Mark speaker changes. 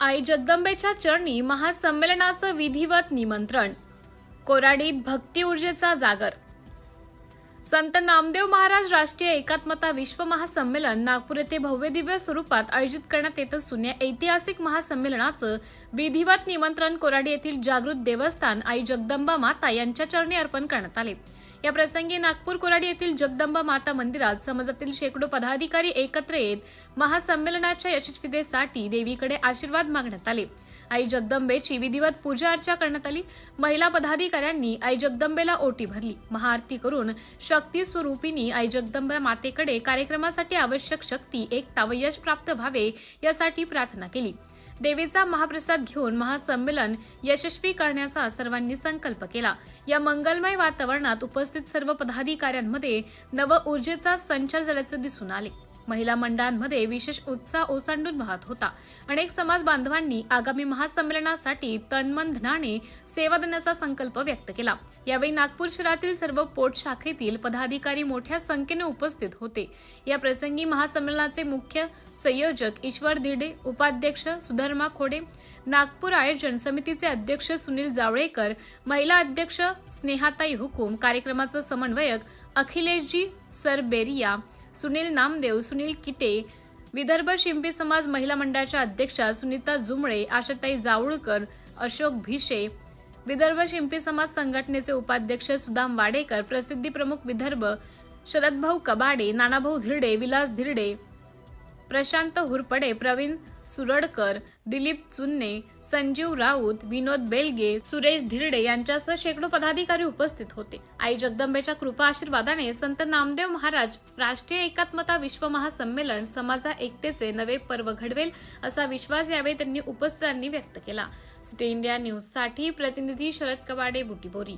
Speaker 1: आई जगदंबेच्या चरणी महासंमेलनाचं विधिवत निमंत्रण. कोराडीत भक्ती ऊर्जेचा जागर. संत नामदेव महाराज राष्ट्रीय एकात्मता विश्व महासंमेलन नागपूर येथे भव्य दिव्य स्वरूपात आयोजित करण्यात येत असून या ऐतिहासिक महासंमेलनाचं विधिवत निमंत्रण कोराडी येथील जागृत देवस्थान आई जगदंबा माता यांच्या चरणी अर्पण करण्यात आले. या प्रसंगी नागपूर कोराडी येथील जगदंबा माता मंदिरात समाजातील शेकडो पदाधिकारी एकत्र येत महासंमेलनाच्या यशस्वीतेसाठी देवीकडे आशीर्वाद मागण्यात आले. आई जगदंबेची विधिवत पूजा अर्चा करण्यात आली. महिला पदाधिकाऱ्यांनी आई जगदंबेला ओटी भरली. महाआरती करून शक्ती स्वरूपिणी आई जगदंबा मातेकडे कार्यक्रमासाठी आवश्यक शक्ती एकता व यश प्राप्त व्हावे यासाठी प्रार्थना केली. देवीचा महाप्रसाद घेऊन महासंमेलन यशस्वी करण्याचा सर्वांनी संकल्प केला. या मंगलमय वातावरणात उपस्थित सर्व पदाधिकाऱ्यांमध्ये नव ऊर्जेचा संचार झाल्याचं दिसून आले. महिला मंडळांमध्ये विशेष उत्साह ओसांडून वाहत होता. अनेक समाज बांधवांनी आगामी महासंमेलनासाठी तनमन धनाने सेवा देण्याचा संकल्प व्यक्त केला. यावेळी नागपूर शहरातील सर्व पोट शाखेतील पदाधिकारी मोठ्या संख्येने उपस्थित होते. या प्रसंगी महासंमेलनाचे मुख्य संयोजक ईश्वर दिडे उपाध्यक्ष सुधर्मा खोडे नागपूर आयोजन समितीचे अध्यक्ष सुनील जावळेकर महिला अध्यक्ष स्नेहाताई हुकुम कार्यक्रमाचं समन्वयक अखिलेशजी सरबेरिया सुनील नामदेव सुनील किटे विदर्भ शिंपी समाज महिला मंडळाच्या अध्यक्षा सुनीता जुमळे आशाताई जावळकर अशोक भिशे विदर्भ शिंपी समाज संघटनेचे उपाध्यक्ष सुदाम वाडेकर प्रसिद्धी प्रमुख विदर्भ शरदभाऊ कबाडे नानाभाऊ धिरडे विलास धिरडे प्रशांत हुरपडे प्रवीण सुरडकर दिलीप चुन्ने संजीव राऊत विनोद बेलगे सुरेश धिरडे यांच्यासह शेकडो पदाधिकारी उपस्थित होते. आई जगदंबेच्या कृपा आशीर्वादाने संत नामदेव महाराज राष्ट्रीय एकात्मता विश्व महासंमेलन समाजा एकतेचे नवे पर्व घडवेल असा विश्वास यावेळी त्यांनी उपस्थितांनी व्यक्त केला. सिटी इंडिया न्यूजसाठी प्रतिनिधी शरद कबाडे बुटीबोरी.